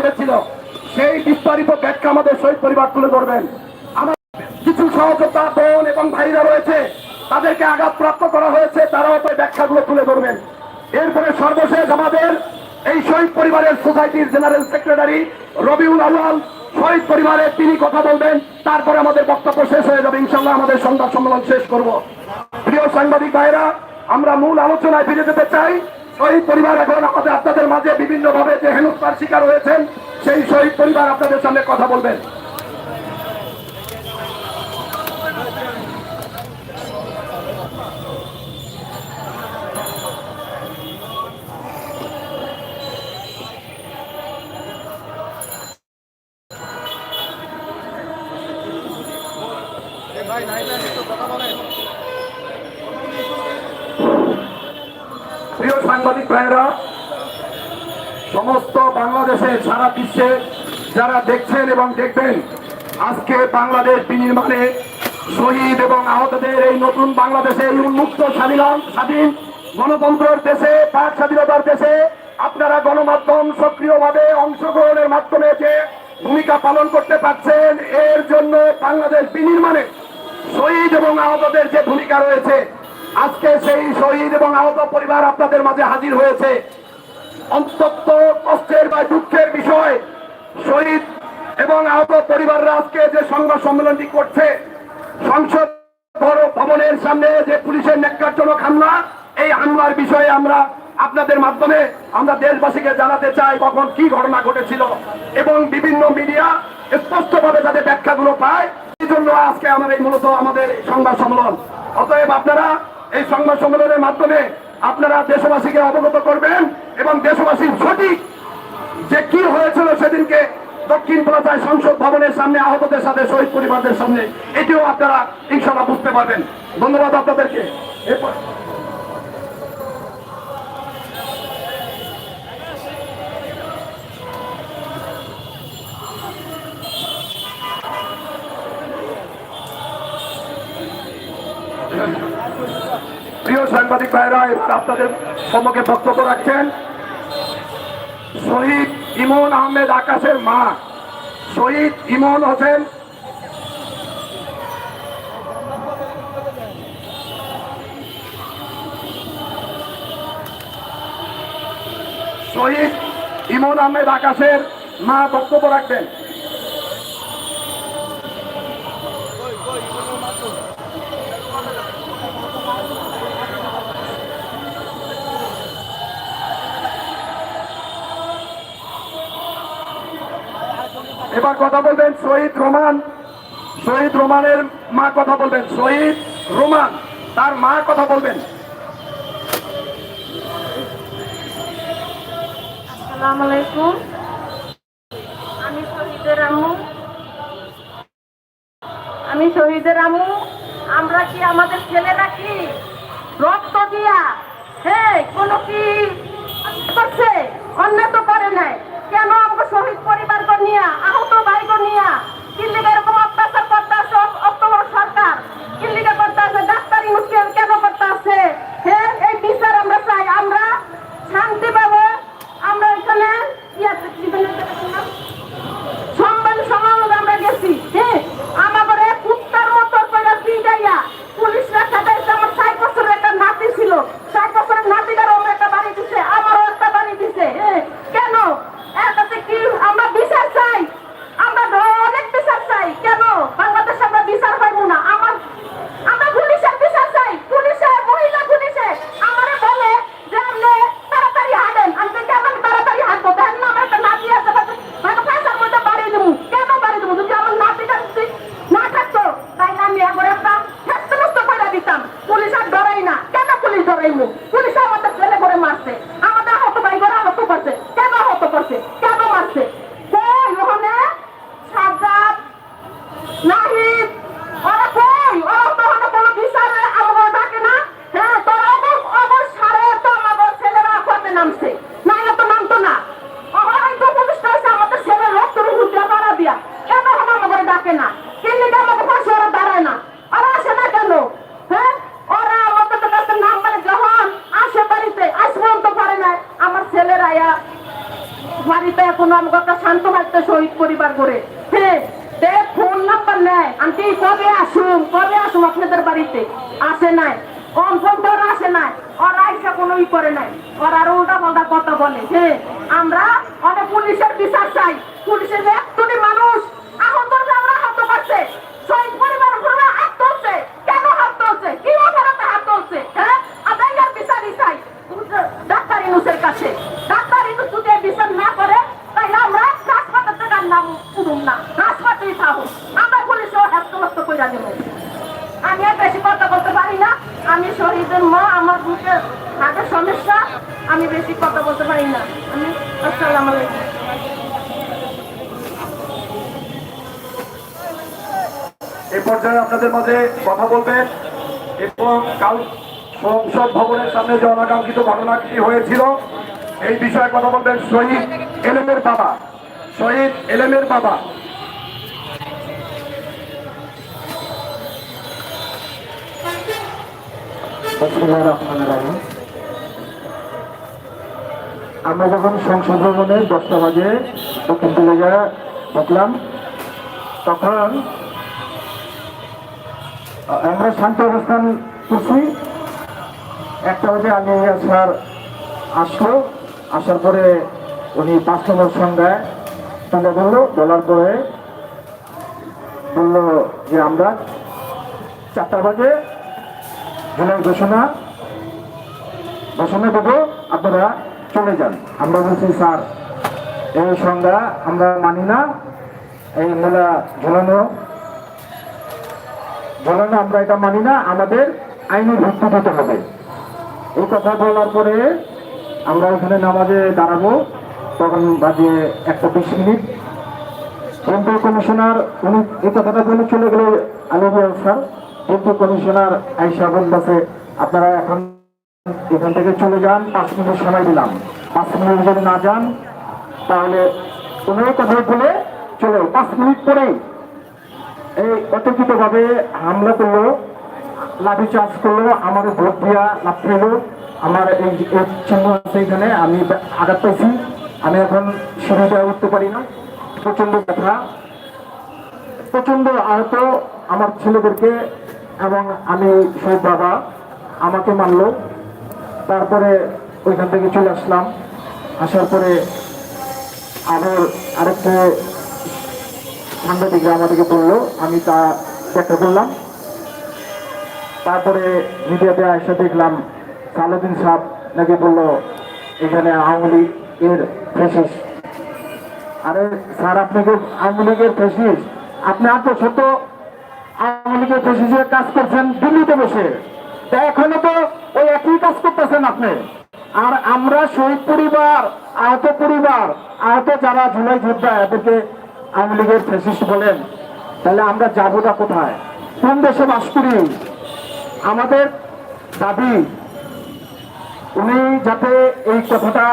ঘটেছিল সেই বিস্তারিত ব্যাখ্যা আমাদের শহীদ পরিবার তুলে ধরবেন। আমার কিছু সহযোদ্ধা, বোন এবং ভাইরা রয়েছে, তাদেরকে আঘাতপ্রাপ্ত করা হয়েছে, তারাও তো ব্যাখ্যাগুলো তুলে ধরবেন। এরপরে সর্বশেষ আমাদের এই শহীদ পরিবারের সোসাইটির জেনারেল সেক্রেটারি রবিউল আউয়াল। শহীদ পরিবারের তিনি কথা বলবেন, তারপরে আমাদের বক্তব্য শেষ হয়ে যাবে ইনশাল্লাহ আমাদের সংবাদ সম্মেলন শেষ করব। প্রিয় সাংবাদিক ভাইরা আমরা মূল আলোচনায় ফিরে যেতে চাই। শহীদ পরিবার এখন আমাদের আপনাদের মাঝে বিভিন্ন ভাবে যে হেনস্থার শিকার হয়েছেন, সেই শহীদ পরিবার আপনাদের সামনে কথা বলবেন প্রিয় সাংবাদিক ভাইয়েরা সমস্ত বাংলাদেশে সারা বিশ্বে। যারা দেখছেন এবং দেখবেন, আজকে বাংলাদেশ বিনির্মাণে শহীদ এবং আহতদের এই নতুন বাংলাদেশে এই উন্মুক্ত স্বাধীন স্বাধীন গণতন্ত্রের দেশে, পাক স্বাধীনতার দেশে আপনারা গণমাধ্যম সক্রিয়ভাবে অংশগ্রহণের মাধ্যমে যে ভূমিকা পালন করতে পারছেন, এর জন্য বাংলাদেশ বিনির্মাণে শহীদ এবং আহতদের যে ভূমিকা রয়েছে, আজকে সেই শহীদ এবং আহত পরিবার আপনাদের মাঝে হাজির হয়েছে। অন্তত কষ্টের বা দুঃখের বিষয়, শহীদ এবং আহত পরিবাররা আজকে যে সংবাদ সম্মেলনটি করছে, সংসদ ভবনের সামনে যে পুলিশের ন্যাক্কারজনক হামলা, এই হামলার বিষয়ে আমরা আপনাদের মাধ্যমে আমরা দেশবাসীকে জানাতে চাই কখন কি ঘটনা ঘটেছিল এবং বিভিন্ন মিডিয়া স্পষ্টভাবে যাতে ব্যাখ্যাগুলো পায়, এই জন্য আজকে আমার এই মূলত আমাদের সংবাদ সম্মেলন। অতএব আপনারা এই সংবাদ সম্মেলনের মাধ্যমে আপনারা দেশবাসীকে অবগত করবেন এবং দেশবাসীর সঠিক যে কি হয়েছিল সেদিনকে দক্ষিণ প্লাজায় সংসদ ভবনের সামনে আহতদের সাথে, শহীদ পরিবারদের সামনে, এটিও আপনারা ইনশাল্লাহ বুঝতে পারবেন। ধন্যবাদ আপনাদেরকে এরপর প্রিয় এবার আপনাদের সম্মুখে বক্তব্য রাখছেন। শহীদ ইমন আহমেদ আকাশের মা। শহীদ ইমন হোসেন। শহীদ ইমন আহমেদ আকাশের মা বক্তব্য রাখবেন। এবার কথা বলবেন, শহীদ রোমান। শহীদ রোমানের মা কথা বলবেন, শহীদ রোমান। তার মা কথা বলবেন। আমি শহীদের আমি। আমরা কি আমাদের ছেলে কি রক্ত দিয়া। হ্যাঁ কোনো কি করছে? অন্যায় তো করে নাই। কেন আমাকে শহীদ পরিবার নিয়া কিল্লিকে এরকম অত্যাচার করতে আছে অক্টোবর সরকার কিল্লিকে করতে আছে ডাক্তারি মুশকিল কেন করতে আছে হ্যাঁ এই বিচার আমরা চাই আমরা শান্তি পাবো আমরা এখানে ইয়াতে কি বলে এটার নাম? সম্মান সমাবেশ আমরা গেছি হ্যাঁ আমাদের কুত্তার মতো করে পিটাইয়া পুলিশরা সাথে আমার ষাট বছরের একটা নাতি ছিল ষাট বছরের নাতিটারও আমার একটা বাড়ি দিছে আমারও একটা বাড়ি দিছে হ্যাঁ কেন এটাতে কি আমরা বিচার চাই আমরা অনেক বিচার চাই কেন বাংলাদেশে আমরা বিচার পাইবো না আমার আমরা পুলিশের বিচার চাই পুলিশের মহিলা পুলিশে আমারে বলে যে আপনি তাড়াতাড়ি হাঁটেন আমি তো কেমন তাড়াতাড়ি হাঁটবো দেখেন না আমার একটা নাতি আছে মানে পয়সার মধ্যে বাড়িয়ে দেবো কেন বাড়িয়ে দেবো যদি আমার নাতিটা যদি না থাকতো তাইলে আমি একবার একটা হেস্ত নষ্ট করে দিতাম পুলিশ আর ডরাই না কেন পুলিশ ডরাইমু পুলিশ আমাদের ছেলে করে মারছে আমাদের আহত ভাই করে আহত করছে কেন আহত করছে কেন মারছে কই ওখানে সাজ্জাদ নাহিদ ওরা কই ওরা তো হলো কোনো বিচারে আমাকে ডাকে না হ্যাঁ তোরা অবশ অবশ সারে তো আমাদের ছেলেরা করতে নামছে নাইলে তো নামতো না ওরাই তো পুলিশটা এসে আমাদের ছেলে রক্ত রুহুটা করা দিয়া কেন হলো পাশে ওরা দাঁড়ায় না? ওরা আসে না কেন? হ্যাঁ? ওরা আমাদের কাছে নাম বলে যখন আসে বাড়িতে পর্যন্ত পারে না আমার বাড়িতে আমাকে একটা শান্ত শহীদ পরিবার করে। হ্যাঁ ফোন নাম্বার নেয়। আন্টি, কবে আসুন? কবে আসুন আপনাদের বাড়িতে? আসে নাই। কম ফোন তো ওরা আসে নাই? ওরা আইসা কোনো ই করে নাই। ওরা আরও উল্টা পাল্টা কথা বলে। হ্যাঁ আমরা আপনাদের মাঝে কথা বলবেন এবং কাল সংসদ ভবনের সামনে যে অনাকাঙ্ক্ষিত ঘটনাটি হয়েছিল, এই বিষয়ে কথা বলবেন শহীদ এলেমের বাবা শহীদ এলেমের বাবা। আমরা যখন সংসদ ভবনে দশটা বাজে দক্ষিণ দিকে ঢুকলাম তখন আমরা শান্ত অবস্থান করছি। একটা বাজে আগে স্যার আসলো। আসার পরে উনি পাঁচ নম্বর সংখ্যায় তুলে ধরলো বলার পরে বলল যে আমরা চারটা বাজে জুলাই ঘোষণা ঘোষণা দেবো, আপনারা চলে যান। আমরা বলছি, স্যার, এই সংজ্ঞা আমরা মানি না। এই মেলা ঝোলানো ঝোলানো আমরা এটা মানি না, আমাদের আইনি ভিত্তি দিতে হবে। এই কথা বলার পরে আমরা ওখানে নামাজে দাঁড়াবো, তখন বাজে একটা বিশ মিনিট। কেন্দ্রীয় কমিশনার, উনি এই কথাটা বলে চলে গেল আলিবিয়া স্যার। কেন্দ্রীয় কমিশনার আইসা বলতেছে আপনারা এখন এখান থেকে চলে যান, পাঁচ মিনিট সময় দিলাম। পাঁচ মিনিট যদি না যান, তাহলে উনি কথা বলে চলে পাঁচ মিনিট পরেই এই অতর্কিতভাবে হামলা করল, লাঠি চার্জ করল, আমার ভোট দিয়া লাভ পেল আমার এই চিহ্ন আছে এখানে, আমি আঘাত পাইছি। আমি এখন সিঁড়িটা উঠতে পারি না। প্রচণ্ড ব্যথা। প্রচণ্ড আহত আমার ছেলেদেরকে এবং আমি শহীদ বাবা আমাকে মারলো। তারপরে ওইখান থেকে চলে আসলাম। আসার পরে আবার আরেকটা সাংবাদিকরা আমাদেরকে বলল, আমি তা ব্যাখ্যা করলাম। তারপরে মিডিয়াতে এসে দেখলাম সালুদ্দিন সাহ নাকি বলল, এখানে আওয়ামী লীগ এর ফেসিস আরে স্যার আপনাকে আওয়ামী লীগের ফেসিস আপনি আট বছর তো আওয়ামী লীগের ফেসিসের কাজ করছেন দিল্লিতে বসে। তা এখনও তো ওই একই কাজ করতেছেন আপনি। আর আমরা শহীদ পরিবার, আহত পরিবার, আহত যারা জুলাই যোদ্ধা, এদেরকে আওয়ামী লীগের ফেসিস্ট বলেন, তাহলে আমরা যাব যাবোটা কোথায়? কোন দেশে বাস করি? আমাদের দাবি, উনি যাতে এই কথাটা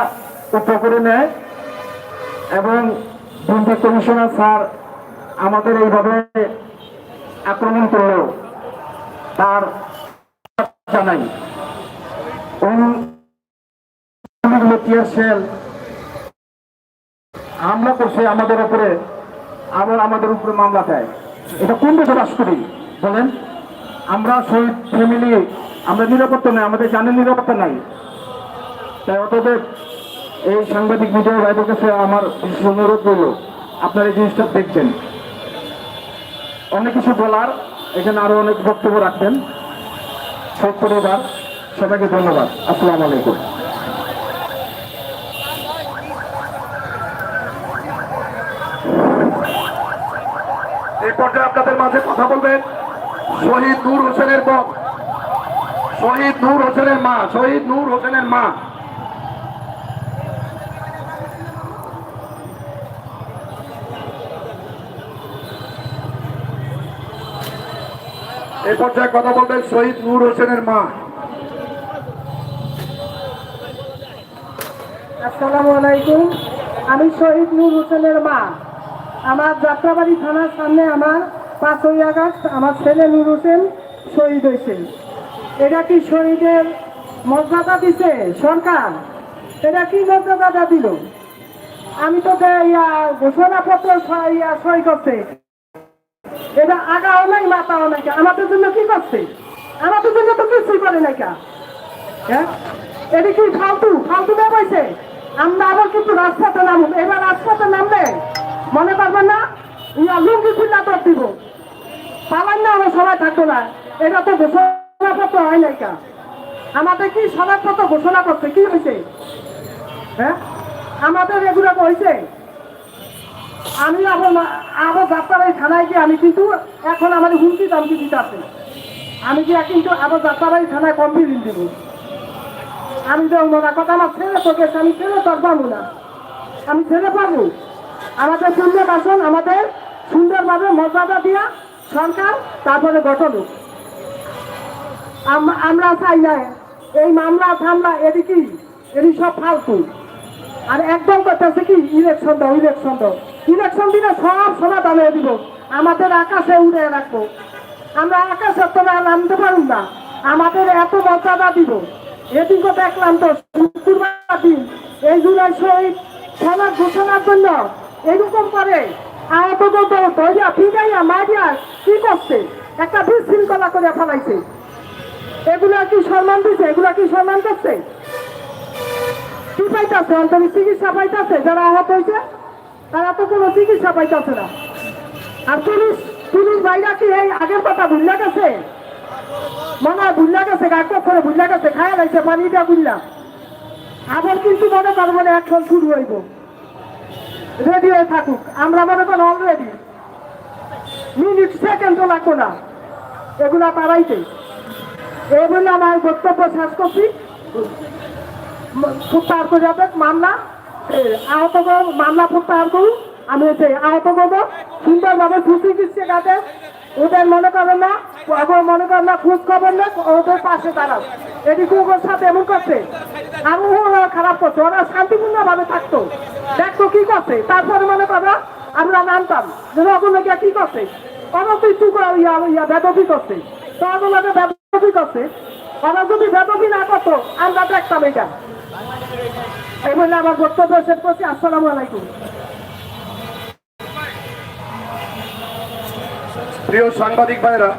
উত্তর করে নেয় এবং বিএনপি কমিশনার স্যার আমাদের এইভাবে আক্রমণ করল তার জানাই টিয়ার সেল। করছে আমাদের উপরে আবার আমাদের উপরে মামলা দেয় এটা কোন দেশে বাস করি বলেন। আমরা শহীদ ফ্যামিলি, আমরা নিরাপত্তা নাই, আমাদের জানের নিরাপত্তা নাই। তাই অতদের এই সাংবাদিক মিডিয়া ভাইদের কাছে আমার অনুরোধ রইল, আপনারা এই জিনিসটা দেখবেন। অনেক কিছু বলার, এখানে আরও অনেক বক্তব্য রাখবেন। সব পরিবার সবাইকে ধন্যবাদ। আসসালামু আলাইকুম এই পর্যায়ে আপনাদের মাঝে কথা বলবেন শহীদ নূর হোসেনের বক শহীদ নূর হোসেনের মা, শহীদ নূর হোসেনের মা। এই পর্যায়ে কথা বলবেন শহীদ নূর হোসেনের মা। আসসালামু আলাইকুম, আমি শহীদ নূর হোসেনের মা। আমার যাত্রাবাড়ি থানার সামনে আমার পাঁচই আগস্ট আমার ছেলে নূর হোসেন শহীদ হয়েছে এটা কি শহীদের মর্যাদা দিছে সরকার? এটা কি মর্যাদাটা দিল? আমি তো ইয়া ঘোষণাপত্র ইয়া সই করতে এটা আগাও নাই মাথাও নাই আমাদের জন্য কি করছে? আমাদের জন্য তো কিছুই করে নাই হ্যাঁ? এটা কি ফালতু? ফালতু দেখাইছে আমরা আবার কিন্তু রাজপথে নামব এবার রাজপথে নামলে মনে করবেন না, ইয়া লুঙ্গি খুললা তোর দিব। পালান না, আমরা সবাই থাকতো না। এটা তো ঘোষণা ঘোষণাপত্র হয় নাই কা আমাদের কি সবাইপত্র ঘোষণা করছে? কি হয়েছে হ্যাঁ? আমাদের এগুলো হয়েছে আমি আবার যাত্রার এই থানায় গিয়ে আমি কিন্তু এখন আমার হুমকি দামকি দিতে আছে আমি গিয়ে কিন্তু আবার যাত্রাবাড়ি থানায় কমপ্লেন দেবো। আমি তো মনে কথা আমার ছেলে তোকে আমি ছেলে তোর পাবো না। আমি ছেলে পাবো আমাদের আসন আমাদের সুন্দরভাবে মর্যাদা দিয়া সরকার তারপরে গঠন আমরা চাই না এই মামলা থামলা এদিকে এদি সব ফালতু। আর একদম করতেছে কি? ইলেকশন দাও ইলেকশন দাও। ইলেকশন দিলে সব সমাধান হয়ে দিব। আমাদের আকাশে উড়ে রাখব। আমরা আকাশে তো নামতে পারুন না। আমাদের এত মর্যাদা দিব। এদিকে দেখলাম তো শুক্রবার দিন, এই জুলাই শহীদ সমাজ ঘোষণার জন্য এরকম করে। আহত ধৈর্য ফিরাইয়া মারিয়া কি করছে? একটা বিশৃঙ্খলা করে ফেলাইছে। এগুলা কি সম্মান দিছে? এগুলা কি সম্মান করছে? কি পাইতেছে? অন্তরে চিকিৎসা পাইতেছে? যারা আহত হয়েছে তারা তো কোনো চিকিৎসা পাইতেছে না। আর পুলিশ পুলিশ ভাইরা কি এই আগের কথা ভুললা গেছে? মনে হয় ভুললা গেছে গাছ করে ভুললা গেছে, খায়া লাগছে পানিটা ভুললা আবার কিন্তু মনে করব না অ্যাকশন শুরু হইব। রেডি হয়ে থাকুক আমরা মনে করেন অলরেডি মিনিট সেকেন্ডও লাগবো না। এগুলা তারাইতে এই বলে আমার বক্তব্য শেষ করছি। প্রত্যাহার করে যাবে মামলা। আহত করো, মামলা প্রত্যাহার করুন। আমি হচ্ছে আহত করব সুন্দরভাবে খুশি দিচ্ছে যাতে ওদের মনে করেন না মনে করেন না, খোঁজ খবর না ওদের পাশে দাঁড়াও। এদিকে ওদের সাথে এমন করছে ওরা খারাপ করছে, ওরা শান্তিপূর্ণ ভাবে থাকতো। দেখতো কি করছে, তারপরে মনে করো আমরা নামতাম কি করছে। ওরা তুই ইয়া ইয়া বেদবি করছে। তো বেদবি করছে, ওরা যদি বেদবি না করতো, আমরা দেখতাম এটা। এই বলে আমার বক্তব্য শেষ করছি, আসসালামু আলাইকুম। প্রিয় সাংবাদিক ভাইরা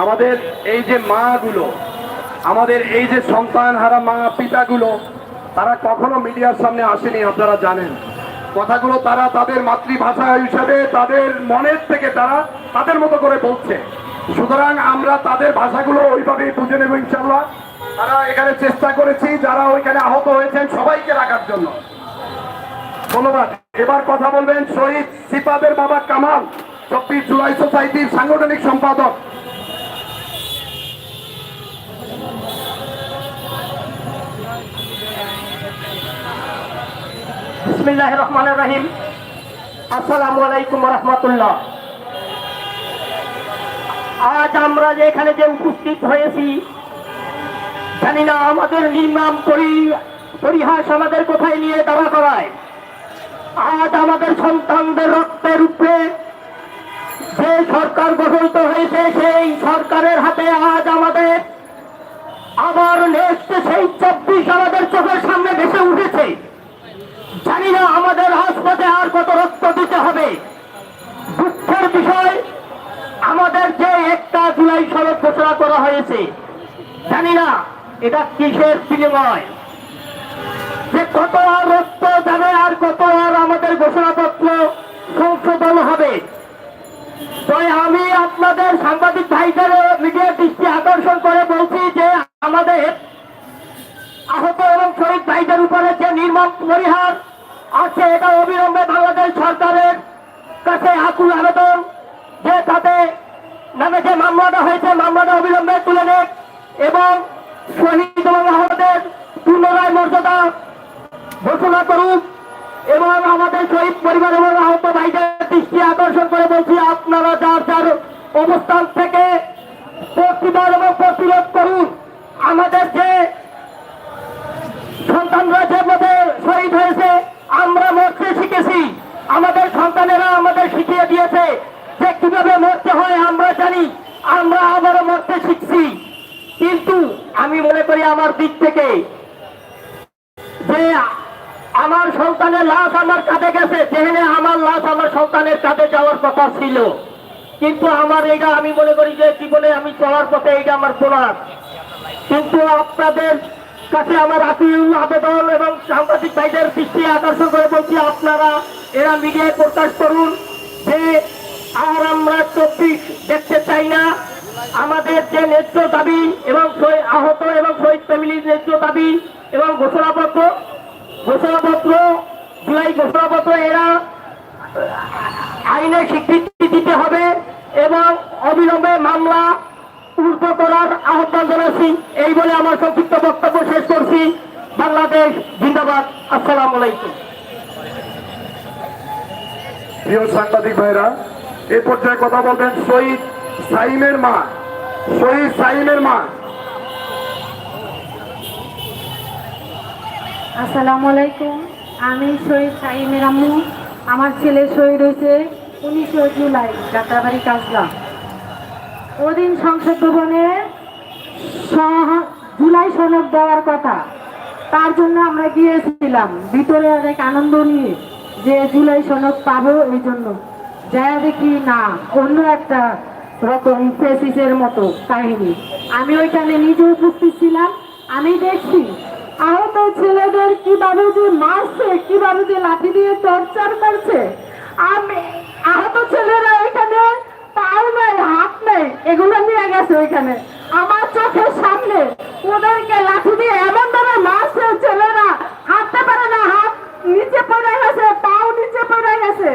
আমাদের এই যে মাগুলো, আমাদের এই যে সন্তান হারা মা পিতাগুলো, তারা কখনো মিডিয়ার সামনে আসেনি, আপনারা জানেন। কথাগুলো তারা তাদের মাতৃভাষা হিসেবে, তাদের মনের থেকে তারা তাদের মতো করে বলছে। সুতরাং আমরা তাদের ভাষাগুলো ওইভাবেই বুঝে নেব ইনশাল্লাহ তারা এখানে চেষ্টা করেছি, যারা ওইখানে আহত হয়েছেন, সবাইকে রাখার জন্য। ধন্যবাদ। এবার কথা বলবেন শহীদ সিপাদের বাবা কামাল, চব্বিশ জুলাই সোসাইটির সাংগঠনিক সম্পাদক। বিসমিল্লাহ রহমান রহিম আসসালামু আলাইকুম রহমতুল্লাহ আজ আমরা যে এখানে যে উপস্থিত হয়েছি, জানি না আমাদের নির্মাণ পরি- পরিহাস আমাদের কোথায় নিয়ে দাঁড়া করায়। আজ আমাদের সন্তানদের রক্তের উপরে যে সরকার গঠিত হয়েছে, সেই সরকারের হাতে আজ আমাদের আবার নেক্সট সেই চব্বিশ আমাদের চোখের সামনে ভেসে উঠেছে। জানি না আমাদের রাজপথে আর কত রক্ত দিতে হবে। দুঃখের বিষয়, আমাদের যে একটা জুলাই সড়ক ঘোষণা করা হয়েছে, জানি না এটা কিসের বিনিময়। যে কত আর রক্ত যাবে আর কত আর আমাদের ঘোষণাপত্র সংশোধন হবে। তাই আমি আপনাদের সাংবাদিক ভাইদের মিডিয়ার দৃষ্টি আকর্ষণ করে বলছি যে আমাদের আহত এবং শহীদ ভাইদের উপরে যে নির্মম পরিহার আছে এটা অবিলম্বে বাংলাদেশ সরকারের কাছে আকুল আবেদন যে তাতে নামে যে মামলাটা হয়েছে, মামলাটা অবিলম্বে তুলে নেক এবং শহীদ এবং আহতদের পুনরায় মর্যাদা ঘোষণা করুন এবং আমাদের শহীদ পরিবার এবং আহত ভাইদের দৃষ্টি আকর্ষণ করে বলছি, আপনারা যার যার অবস্থান থেকে প্রতিবাদ এবং প্রতিরোধ করুন। আমাদের যে সন্তানরা যে পথে শহীদ মরতে শিখেছি আমাদের সন্তানেরা আমাদের শিখিয়ে দিয়েছে যে কীভাবে মরতে হয় আমরা জানি, আমরা আবারও মরতে শিখছি। কিন্তু আমি মনে করি আমার দিক থেকে যে আমার সন্তানের লাশ আমার কাঁধে গেছে, যেখানে আমার লাশ আমার সন্তানের কাঁধে যাওয়ার কথা ছিল। কিন্তু আমার এটা আমি মনে করি যে জীবনে আমি চলার পথে এটা আমার বোনাস কিন্তু আপনাদের কাছে আমার আপিল আবেদন এবং সাংবাদিক ভাইদের দৃষ্টি আকর্ষণ করে বলছি, আপনারা এরা মিডিয়ায় প্রকাশ করুন যে আর আমরা চব্বিশ দেখতে চাই না। আমাদের যে ন্যায্য দাবি এবং আহত এবং শহীদ ফ্যামিলির ন্যায্য দাবি এবং ঘোষণাপত্র ঘোষণাপত্র, জুলাই ঘোষণাপত্র এরা আইনে স্বীকৃতি দিতে হবে এবং অবিলম্বে মামলা উল্টো করার আহ্বান জানাচ্ছি। এই বলে আমার সংক্ষিপ্ত বক্তব্য শেষ করছি। বাংলাদেশ জিন্দাবাদ। আসসালামু আলাইকুম। প্রিয় সাংবাদিক ভাইরা এ পর্যায়ে কথা বলবেন শহীদ সাইমের মা। শহীদ সাইমের মা। আসসালামু আলাইকুম। আমি শহীদ সাইমের আম্মু। আমার ছেলে শহীদ হয়েছে উনিশে জুলাই যাত্রাবাড়ি কাজলা। ওদিন সংসদ ভবনে জুলাই সনদ দেওয়ার কথা। তার জন্য আমরা গিয়েছিলাম। ভিতরে অনেক আনন্দ নিয়ে যে জুলাই সনদ পাবো এই জন্য। যা দেখি না, অন্য একটা রকম ফেসিসের মতো কাহিনী। আমি ওইখানে নিজে উপস্থিত ছিলাম, আমি দেখছি, আহত ছেলেদের কীভাবে যে মারছে, কীভাবে যে লাঠি দিয়ে টর্চার করছে। আমি আহত ছেলেরা ওইখানে পাও নাই হাত নেই গেছে ওইখানে। আমার চোখের সামনে ওদেরকে লাঠি দিয়ে এমন ভাবে মারছে ছেলেরা। হাঁটতে পারে না, হাত নিচে পড়ে গেছে, পাও নিচে পড়ে গেছে।